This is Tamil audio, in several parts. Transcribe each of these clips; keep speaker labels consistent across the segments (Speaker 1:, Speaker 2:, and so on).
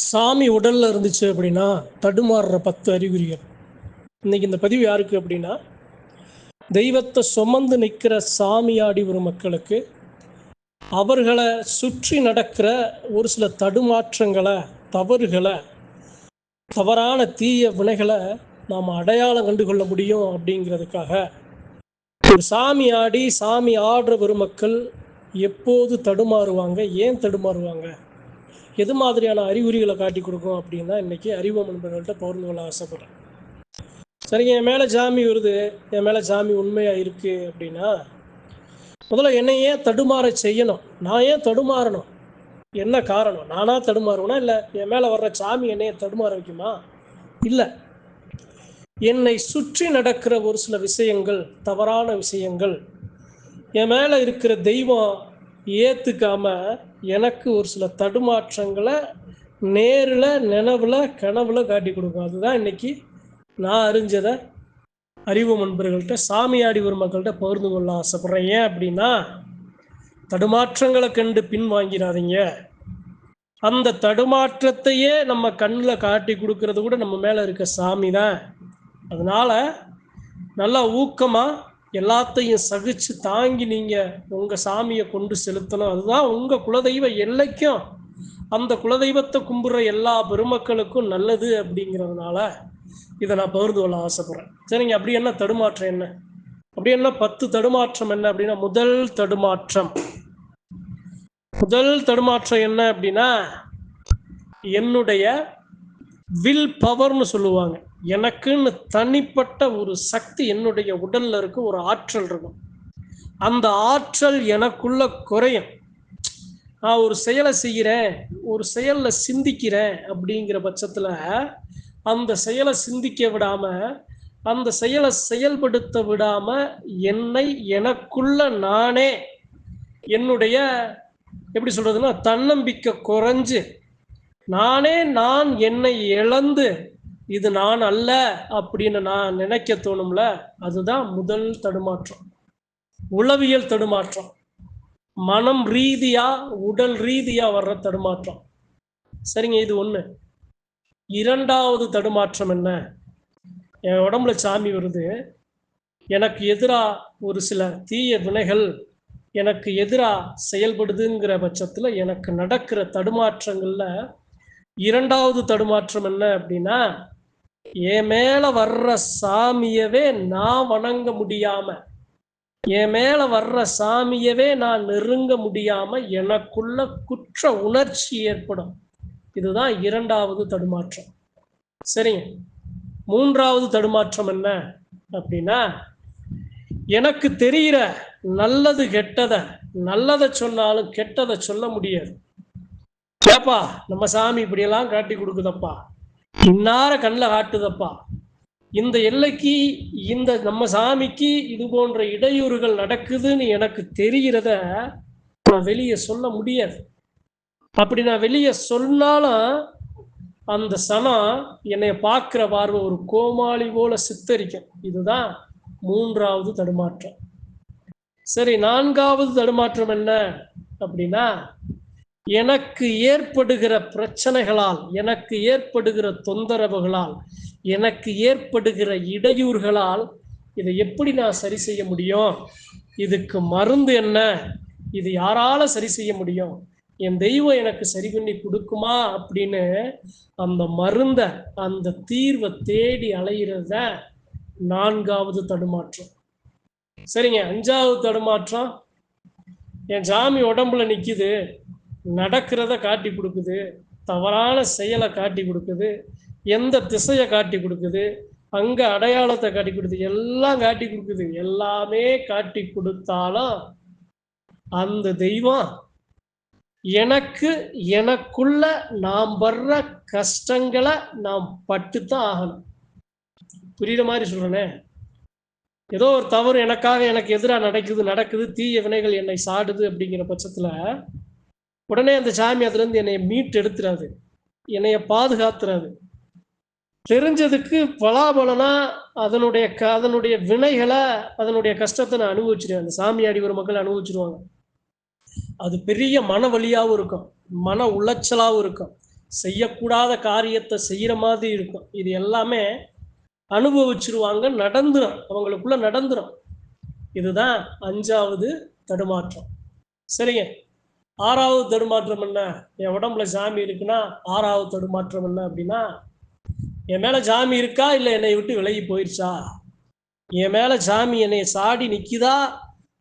Speaker 1: சாமி உடல்ல இருந்துச்சு அப்படின்னா தடுமாறுற பத்து அறிகுறிகள். இன்னைக்கு இந்த பதிவு யாருக்கு அப்படின்னா தெய்வத்தை சுமந்து நிற்கிற சாமியாடி ஒரு மக்களுக்கு அவர்களை சுற்றி நடக்கிற ஒரு சில தடுமாற்றங்களை தவறுகளை தவறான தீய வினைகளை நாம் அடையாளம் கண்டு கொள்ள முடியும் அப்படிங்கிறதுக்காக ஒரு சாமி ஆடி சாமி ஆடுற பெருமக்கள் எப்போது தடுமாறுவாங்க? ஏன் தடுமாறுவாங்க? எது மாதிரியான அறிகுறிகளை காட்டி கொடுக்கும் அப்படின்னா இன்னைக்கு அறிவோம் நண்பர்கள்ட்ட பகிர்ந்து கொள்ள ஆசைப்படுறேன். சரிங்க என் மேலே சாமி வருது. என் மேலே சாமி உண்மையாக இருக்குது அப்படின்னா முதல்ல என்னை ஏன் தடுமாற செய்யணும்? நான் ஏன் தடுமாறணும்? என்ன காரணம்? நானாக தடுமாறுவேனா? இல்லை என் மேலே வர்ற சாமி என்னைய தடுமாற வைக்குமா? இல்லை. என்னை சுற்றி நடக்கிற ஒரு சில விஷயங்கள் தவறான விஷயங்கள் என் மேலே இருக்கிற தெய்வம் ஏற்றுக்காம எனக்கு ஒரு சில தடுமாற்றங்களை நேரில் நினைவில் கனவுல காட்டி கொடுக்கும். அதுதான் இன்னைக்கு நான் அறிஞ்சதை அறிவு நண்பர்கள்ட்ட சாமியாடி ஒரு மக்கள்கிட்ட பகிர்ந்து கொள்ள ஆசைப்பட்றேன். ஏன் அப்படின்னா தடுமாற்றங்களை கண்டு பின் வாங்கிடாதீங்க அந்த தடுமாற்றத்தையே நம்ம கண்ணில் காட்டி கொடுக்கறது கூட நம்ம மேலே இருக்க சாமி தான். அதனால் நல்லா ஊக்கமாக எல்லாத்தையும் சகிச்சு தாங்கி நீங்கள் உங்கள் சாமியை கொண்டு செலுத்தணும். அதுதான் உங்கள் குலதெய்வ எல்லைக்கும் அந்த குலதெய்வத்தை கும்பிட்ற எல்லா பெருமக்களுக்கும் நல்லது அப்படிங்கிறதுனால இதை நான் பகிர்ந்து கொள்ள ஆசைப்பட்றேன். சரிங்க அப்படி என்ன தடுமாற்றம் என்ன? அப்படி என்ன பத்து தடுமாற்றம் என்ன அப்படின்னா முதல் தடுமாற்றம். முதல் தடுமாற்றம் என்ன அப்படின்னா என்னுடைய வில் பவர்னு சொல்லுவாங்க. எனக்குன்னு தனிப்பட்ட ஒரு சக்தி என்னுடைய உடல்ல இருக்கு ஒரு ஆற்றல் இருக்கும் அந்த ஆற்றல் எனக்குள்ள குறையும். நான் ஒரு செயலை செய்கிறேன் ஒரு செயலில் சிந்திக்கிறேன் அப்படிங்கிற பட்சத்தில் அந்த செயலை சிந்திக்க விடாமல் அந்த செயலை செயல்படுத்த விடாமல் என்னை எனக்குள்ள நானே என்னுடைய எப்படி சொல்கிறதுன்னா தன்னம்பிக்கை குறைஞ்சு நானே நான் என்னை இழந்து இது நான் அல்ல அப்படின்னு நான் நினைக்க தோணும்ல அதுதான் முதல் தடுமாற்றம். உளவியல் தடுமாற்றம். மனம் ரீதியா உடல் ரீதியா வர்ற தடுமாற்றம். சரிங்க இது ஒண்ணு. இரண்டாவது தடுமாற்றம் என்ன? என் உடம்புல சாமி வருது. எனக்கு எதிராக ஒரு சில தீய வினைகள் எனக்கு எதிராக செயல்படுதுங்கிற பட்சத்தில் எனக்கு நடக்கிற தடுமாற்றங்களில் இரண்டாவது தடுமாற்றம் என்ன அப்படின்னா என் மேல வர்ற சாமியவே நான் வணங்க முடியாம என் மேல வர்ற சாமியவே நான் நெருங்க முடியாம எனக்குள்ள குற்ற உணர்ச்சி ஏற்படும். இதுதான் இரண்டாவது தடுமாற்றம். சரிங்க. மூன்றாவது தடுமாற்றம் என்ன அப்படின்னா எனக்கு தெரிகிற நல்லது கெட்டதை நல்லதை சொன்னாலும் கெட்டதை சொல்ல முடியாது. ஏப்பா நம்ம சாமி இப்படியெல்லாம் காட்டி கொடுக்குதப்பா. இன்னார கண்ணில் காட்டுதப்பா. இந்த எல்லைக்கு இந்த நம்ம சாமிக்கு இது போன்ற இடையூறுகள் நடக்குதுன்னு எனக்கு தெரிகிறத நான் வெளியே சொல்ல முடியாது. அப்படி நான் வெளியே சொன்னாலும் அந்த சனம் என்னை பார்க்குற பார்வை ஒரு கோமாளி போல சித்தரிக்கும். இதுதான் மூன்றாவது தடுமாற்றம். சரி நான்காவது தடுமாற்றம் என்ன அப்படின்னா எனக்கு ஏற்படுகிற பிரச்சனைகளால் எனக்கு ஏற்படுகிற தொந்தரவுகளால் எனக்கு ஏற்படுகிற இடையூறுகளால் இதை எப்படி நான் சரி செய்ய முடியும்? இதுக்கு மருந்து என்ன? இது யாரால சரி செய்ய முடியும்? என் தெய்வம் எனக்கு சரி பண்ணி கொடுக்குமா? அப்படின்னு அந்த மருந்த அந்த தீர்வை தேடி அலையிறத நான்காவது தடுமாற்றம். சரிங்க அஞ்சாவது தடுமாற்றம். என் சாமி உடம்புல நிற்கிது நடக்கிறத காட்டி கொடுக்குது தவறான செயலை காட்டி கொடுக்குது எந்த திசையை காட்டி கொடுக்குது அங்கே அடையாளத்தை காட்டி கொடுக்குது எல்லாம் காட்டி கொடுக்குது. எல்லாமே காட்டி கொடுத்தாலும் அந்த தெய்வம் எனக்கு எனக்குள்ள நாம் வர்ற கஷ்டங்களை நாம் பட்டுத்தான் ஆகணும். புரியுற மாதிரி சொல்றேனே? ஏதோ ஒரு தவறு எனக்காக எனக்கு எதிராக நடக்குது நடக்குது தீய வினைகள் என்னை சாடுது அப்படிங்கிற பட்சத்துல உடனே அந்த சாமி அதுலேருந்து என்னை மீட்டு எடுத்துறாது என்னைய பாதுகாத்துறாது தெரிஞ்சதுக்கு பலாபலனா அதனுடைய க அதனுடைய வினைகளை அதனுடைய கஷ்டத்தை நான் அனுபவிச்சிருவேன். அந்த சாமியாடி ஒரு மக்கள் அனுபவிச்சிருவாங்க. அது பெரிய மன வழியாகவும் இருக்கும். மன உளைச்சலாகவும் இருக்கும். செய்யக்கூடாத காரியத்தை செய்கிற மாதிரி இருக்கும். இது எல்லாமே அனுபவிச்சிருவாங்க நடந்துடும் அவங்களுக்குள்ள நடந்துடும் இதுதான் அஞ்சாவது தடுமாற்றம். சரிங்க? ஆறாவது தடுமாற்றம் என்ன? என் உடம்புல சாமி இருக்குன்னா ஆறாவது தடுமாற்றம் என்ன அப்படின்னா என் மேல சாமி இருக்கா இல்லை என்னை விட்டு விலகி போயிருச்சா? என் மேல சாமி என்னை சாடி நிற்கிதா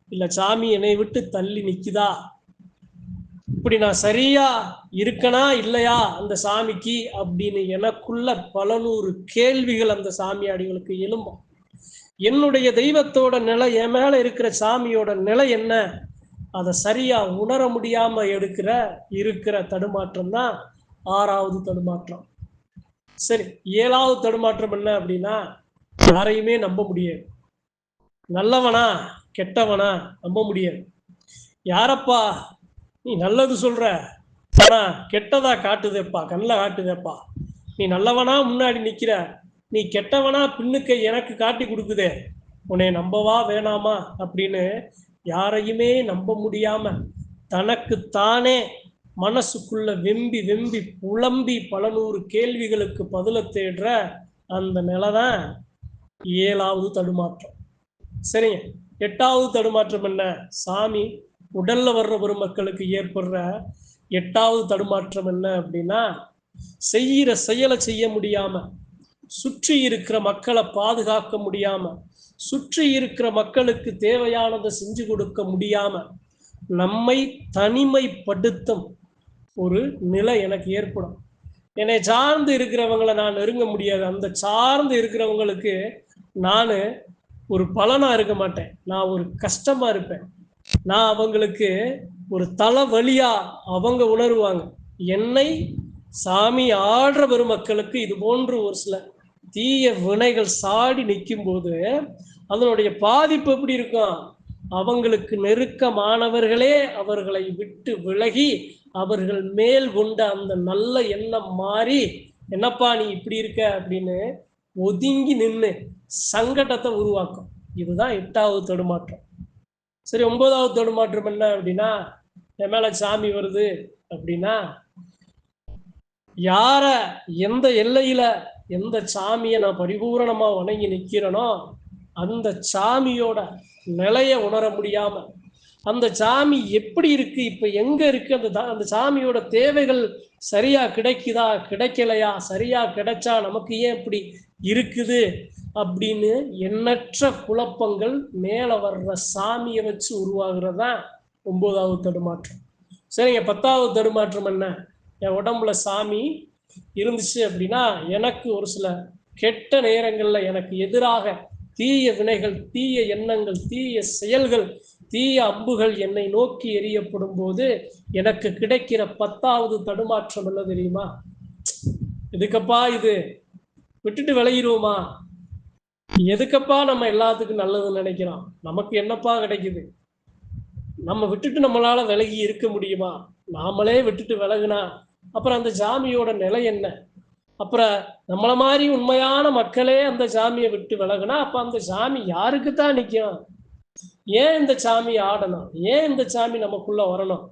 Speaker 1: இல்லை சாமி என்னை விட்டு தள்ளி நிற்கிதா இப்படி நான் சரியா இருக்கனா இல்லையா அந்த சாமிக்கு அப்படின்னு எனக்குள்ள பல நூறு கேள்விகள் அந்த சாமியாடிகளுக்கு எழும்பும். என்னுடைய தெய்வத்தோட நிலை என் மேல இருக்கிற சாமியோட நிலை என்ன? அதை சரியா உணர முடியாம எடுக்கிற இருக்கிற தடுமாற்றம் தான் ஆறாவது தடுமாற்றம். சரி ஏழாவது தடுமாற்றம் என்ன அப்படின்னா யாரையுமே நம்ப முடியாது. நல்லவனா கெட்டவனா நம்ப முடியாது. யாரப்பா நீ நல்லது சொல்ற. ஆனா கெட்டதா காட்டுதேப்பா கண்ணில் காட்டுதேப்பா. நீ நல்லவனா முன்னாடி நிக்கிற. நீ கெட்டவனா பின்னுக்கு எனக்கு காட்டி கொடுக்குதே. உன்னை நம்பவா வேணாமா அப்படின்னு யாரையுமே நம்ப முடியாம தனக்கு தானே மனசுக்குள்ள வெம்பி வெம்பி புலம்பி பல நூறு கேள்விகளுக்கு பதில தேடுற அந்த நிலை தான் ஏழாவது தடுமாற்றம். சரிங்க. எட்டாவது தடுமாற்றம் என்ன? சாமி உடல்ல வர்ற பெருமக்களுக்கு ஏற்படுற எட்டாவது தடுமாற்றம் என்ன அப்படின்னா செய்கிற செயலை செய்ய முடியாம சுற்றி இருக்கிற மக்களை பாதுகாக்க முடியாம சுற்றி இருக்கிற மக்களுக்கு தேவையானதை செஞ்சு கொடுக்க முடியாம நம்மை தனிமைப்படுத்தும் ஒரு நிலை எனக்கு ஏற்படும். என்னை சார்ந்து இருக்கிறவங்களை நான் நெருங்க முடியாது. அந்த சார்ந்து இருக்கிறவங்களுக்கு நான் ஒரு பலனாக இருக்க மாட்டேன். நான் ஒரு கஷ்டமாக இருப்பேன். நான் அவங்களுக்கு ஒரு தலை வழியாக அவங்க உணருவாங்க. என்னை சாமி ஆடுற பெருமக்களுக்கு இது போன்று ஒரு சில தீய வினைகள் சாடி நிற்கும் போது அதனுடைய பாதிப்பு எப்படி இருக்கும்? அவங்களுக்கு நெருக்கமானவர்களே அவர்களை விட்டு விலகி அவர்கள் மேல் கொண்ட அந்த நல்ல எண்ணம் மாறி என்னப்பா நீ இப்படி இருக்க? அப்படின்னு ஒதுங்கி நின்று சங்கடத்தை உருவாக்கும். இதுதான் எட்டாவது தடுமாற்றம். சரி ஒன்பதாவது தடுமாற்றம் என்ன அப்படின்னா என் மேல சாமி வருது அப்படின்னா யார எந்த எல்லையில எந்த சாமியை நான் பரிபூரணமாக வணங்கி நிற்கிறேனோ அந்த சாமியோட நிலையை உணர முடியாம அந்த சாமி எப்படி இருக்கு இப்ப எங்க இருக்கு அந்த தா- அந்த சாமியோட தேவைகள் சரியா கிடைக்குதா கிடைக்கலையா சரியா கிடைச்சா நமக்கு ஏன் இப்படி இருக்குது அப்படின்னு எண்ணற்ற குழப்பங்கள் மேல வர்ற சாமியை வச்சு உருவாகிறதா ஒன்பதாவது தடுமாற்றம். சரிங்க பத்தாவது தடுமாற்றம் என்ன? என் உடம்புல சாமி இருந்துச்சு அப்படின்னா எனக்கு ஒரு சில கெட்ட நேரங்கள்ல எனக்கு எதிராக தீய வினைகள் தீய எண்ணங்கள் தீய செயல்கள் தீய அம்புகள் என்னை நோக்கி எரியப்படும் போது எனக்கு கிடைக்கிற பத்தாவது தடுமாற்றம் என்ன தெரியுமா? எதுக்கப்பா இது? விட்டுட்டு விளையிடுவோமா எதுக்கப்பா நம்ம எல்லாத்துக்கும் நல்லதுன்னு நினைக்கிறோம்? நமக்கு என்னப்பா கிடைக்குது? நம்ம விட்டுட்டு நம்மளால விலகி இருக்க முடியுமா? நாமளே விட்டுட்டு விலகுனா அப்புறம் அந்த ஜாமியோட நிலை என்ன? அப்புறம் நம்மளை மாதிரி உண்மையான மக்களே அந்த ஜாமியை விட்டு விலகுனா அப்ப அந்த சாமி யாருக்கு தான் நிற்கும் ஏன் இந்த சாமி ஆடணும்? ஏன் இந்த சாமி நமக்குள்ள வரணும்?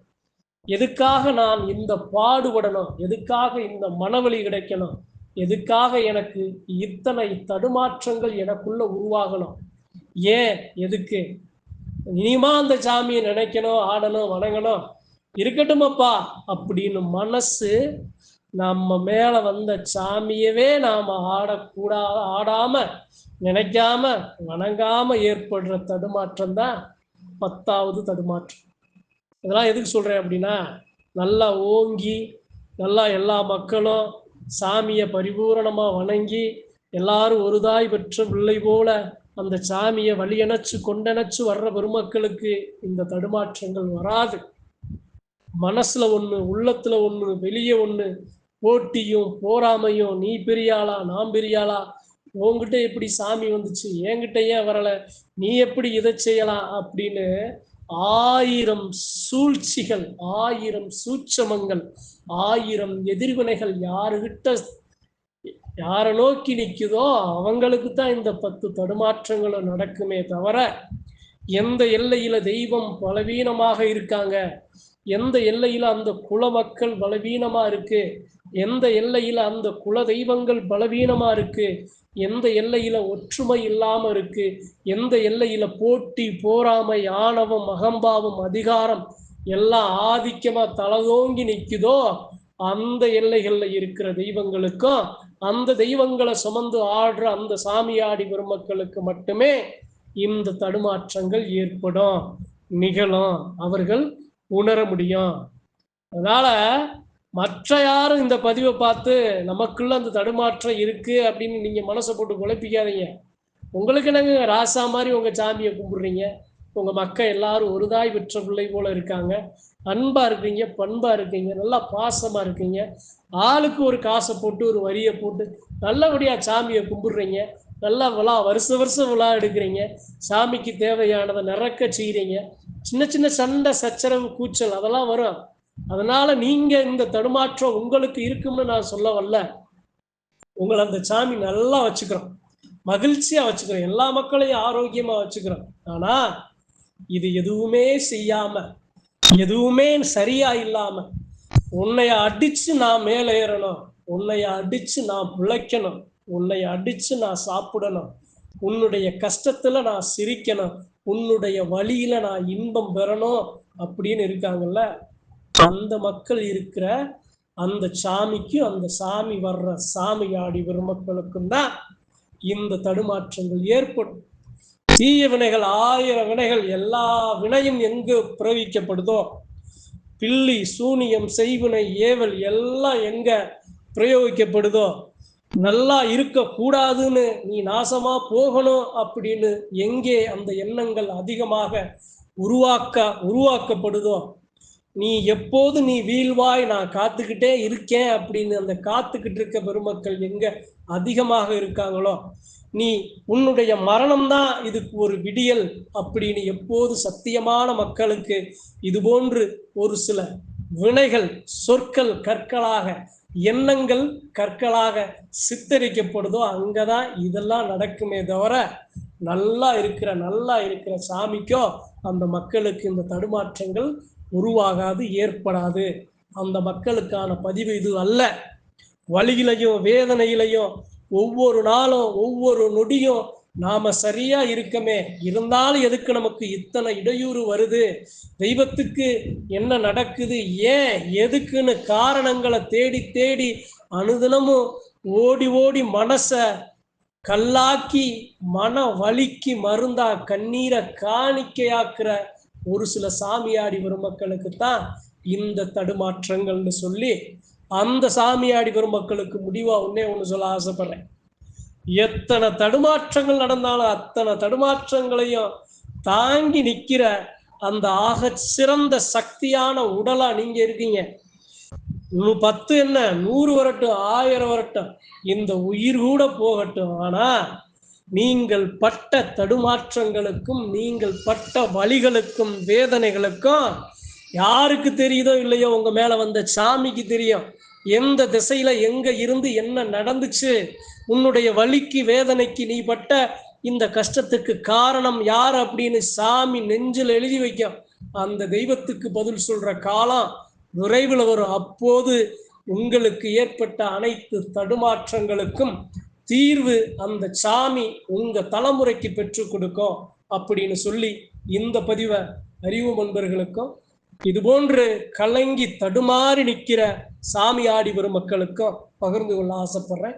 Speaker 1: எதுக்காக நான் இந்த பாடுபடணும்? எதுக்காக இந்த மனவழி கிடைக்கணும்? எதுக்காக எனக்கு இத்தனை தடுமாற்றங்கள் எனக்குள்ள உருவாகணும்? ஏன்? எதுக்கு? இனிமா அந்த சாமியை நினைக்கணும் ஆடணும் வணங்கணும். இருக்கட்டுமப்பா அப்படின்னு மனசு நம்ம மேல வந்த சாமியவே நாம ஆடக்கூடா ஆடாம நினைக்காம வணங்காம ஏற்படுற தடுமாற்றம் தான் பத்தாவது தடுமாற்றம். இதெல்லாம் எதுக்கு சொல்றேன் அப்படின்னா நல்லா ஓங்கி நல்லா எல்லா மக்களும் சாமியை பரிபூரணமாக வணங்கி எல்லாரும் ஒரு தாய் பெற்ற பிள்ளை போல அந்த சாமியை வழியணைச்சு கொண்டணைச்சு வர்ற பெருமக்களுக்கு இந்த தடுமாற்றங்கள் வராது. மனசுல ஒண்ணு உள்ளத்துல ஒண்ணு வெளியே ஒண்ணு. போட்டியும் போராமையும் நீ பெரியாளா நான் பெரியாளா? உங்ககிட்ட எப்படி சாமி வந்துச்சு? என்கிட்ட ஏன் வரல? நீ எப்படி இதை செய்யலாம்? அப்படின்னு ஆயிரம் சூழ்ச்சிகள் ஆயிரம் சூட்சமங்கள் ஆயிரம் எதிர்வினைகள் யாருகிட்ட யாரை நோக்கி நிக்குதோ அவங்களுக்கு தான் இந்த பத்து தடுமாற்றங்களும் நடக்குமே தவிர எந்த எல்லையில தெய்வம் பலவீனமாக இருக்காங்க? எந்த எல்லையில அந்த குல மக்கள் பலவீனமா இருக்கு? எந்த எல்லையில அந்த குல தெய்வங்கள் பலவீனமா இருக்கு? எந்த எல்லையில ஒற்றுமை இல்லாம இருக்கு? எந்த எல்லையில போட்டி போராமை ஆணவம் அகம்பாவம் அதிகாரம் எல்லாம் ஆதிக்கமா தலதோங்கி நிக்குதோ அந்த எல்லைகள்ல இருக்கிற தெய்வங்களுக்கும் அந்த தெய்வங்களை சுமந்து ஆடுற அந்த சாமியாடி பெருமக்களுக்கு மட்டுமே இந்த தடுமாற்றங்கள் ஏற்படும். நிகழும். அவர்கள் உணர முடியும். அதனால மற்ற யாரும் இந்த பதிவை பார்த்து நமக்குள்ள அந்த தடுமாற்றம் இருக்கு அப்படின்னு நீங்க மனசை போட்டு குழப்பிக்காதீங்க. உங்களுக்கு என்னங்க ராசா மாதிரி உங்க சாமியை கும்பிடுறீங்க? உங்க மக்கள் எல்லாரும் ஒரு தாய் பெற்ற பிள்ளை போல இருக்காங்க. அன்பா இருக்கீங்க பண்பா இருக்கீங்க நல்லா பாசமா இருக்கீங்க. ஆளுக்கு ஒரு காசை போட்டு ஒரு வரியை போட்டு நல்லபடியா சாமியை கும்பிடுறீங்க. நல்லா விழா வருஷ வருஷம் விழா எடுக்கிறீங்க. சாமிக்கு தேவையானதை நிறக்க செய்கிறீங்க சின்ன சின்ன சண்டை சச்சரவு கூச்சல் அதெல்லாம் வரும். அதனால நீங்க இந்த தடுமாற்றம் உங்களுக்கு இருக்கும்னு நான் சொல்ல வரல. உங்களை அந்த சாமி நல்லா வச்சுக்கிறோம். மகிழ்ச்சியா வச்சுக்கிறோம். எல்லா மக்களையும் ஆரோக்கியமா வச்சுக்கிறோம். ஆனா இது எதுவுமே செய்யாம எதுவுமே சரியா இல்லாம உன்னைய அடிச்சு நான் மேலே ஏறணும். உன்னைய அடிச்சு நான் பிழைக்கணும். உன்னைய அடிச்சு நான் சாப்பிடணும். உன்னுடைய கஷ்டத்துல நான் சிரிக்கணும். உன்னுடைய வழியில நான் இன்பம் பெறணும் அப்படின்னு இருக்காங்கல்ல? அந்த மக்கள் இருக்கிற அந்த சாமிக்கும் அந்த சாமி வர்ற சாமியாடி பெருமக்களுக்கும் தான் இந்த தடுமாற்றங்கள் ஏற்படும். தீய வினைகள் ஆயிரம் வினைகள் எல்லா வினையும் எங்கு பிரயோகிக்கப்படுதோ? பில்லி சூனியம் செய்வினை ஏவல் எல்லாம் எங்க பிரயோகிக்கப்படுதோ? நல்லா இருக்க கூடாதுன்னு நீ நாசமா போகணும் அப்படின்னு எங்கே அந்த எண்ணங்கள் அதிகமாக உருவாக்க உருவாக்கப்படுதோ? நீ எப்போது நீ வீழ்வாய்? நான் காத்துக்கிட்டே இருக்கேன் அப்படின்னு அந்த காத்துக்கிட்டு இருக்க பெருமக்கள் எங்க அதிகமாக இருக்காங்களோ? நீ உன்னுடைய மரணம்தான் இதுக்கு ஒரு விடியல் அப்படின்னு எப்போது சத்தியமான மக்களுக்கு இது போன்று ஒரு சில வினைகள் சொற்கள் கற்களாக எண்ணங்கள் கற்களாக சித்தரிக்கப்படுதோ அங்கதான் இதெல்லாம் நடக்குமே தவிர நல்லா இருக்கிற நல்லா இருக்கிற சாமிக்கோ அந்த மக்களுக்கு இந்த தடுமாற்றங்கள் உருவாகாது ஏற்படாது. அந்த மக்களுக்கான பதிவு இது அல்ல. வழியிலையும் வேதனையிலையும் ஒவ்வொரு நாளும் ஒவ்வொரு நொடியும் நாம சரியா இருக்கமே. இருந்தாலும் எதுக்கு நமக்கு இத்தனை இடையூறு வருது? தெய்வத்துக்கு என்ன நடக்குது? ஏன்? எதுக்குன்னு காரணங்களை தேடி தேடி அனுதினமும் ஓடி ஓடி மனச கல்லாக்கி மன வலிக்கு மருந்தா கண்ணீரை காணிக்கையாக்குற ஒரு சில சாமியாடி பெருமக்களுக்கு தான் இந்த தடுமாற்றங்கள்னு சொல்லி அந்த சாமியாடி பெருமக்களுக்கு முடிவா ஒன்னே ஒன்று சொல்ல ஆசைப்படுறேன். எத்தனை தடுமாற்றங்கள் நடந்தாலும் அத்தனை தடுமாற்றங்களையும் தாங்கி நிற்கிற அந்த ஆக சிறந்த சக்தியான உடலா நீங்க இருக்கீங்க. பத்து என்ன? நூறு வரட்டும் ஆயிரம் வரட்டும் இந்த உயிர் கூட போகட்டும். ஆனா நீங்கள் பட்ட தடுமாற்றங்களுக்கும் நீங்கள் பட்ட வழிகளுக்கும் வேதனைகளுக்கும் யாருக்கு தெரியுதோ இல்லையோ உங்க மேல வந்த சாமிக்கு தெரியும். எந்த திசையில எங்க இருந்து என்ன நடந்துச்சு? உன்னுடைய வலிக்கு வேதனைக்கு நீ பட்ட இந்த கஷ்டத்துக்கு காரணம் யார் அப்படின்னு சாமி நெஞ்சில் எழுதி வைக்கும் அந்த தெய்வத்துக்கு பதில் சொல்ற காலம் விரைவில் வரும். அப்போது உங்களுக்கு ஏற்பட்ட அனைத்து தடுமாற்றங்களுக்கும் தீர்வு அந்த சாமி உங்க தலைமுறைக்கு பெற்றுக் கொடுக்கும் அப்படின்னு சொல்லி இந்த பதிவை அறிவு நண்பர்களுக்கும் இது போன்று கலங்கி தடுமாறி நிற்கிற சாமி ஆடி வரும் மக்களுக்கும் பகிர்ந்து கொள்ள ஆசைப்படுறேன்.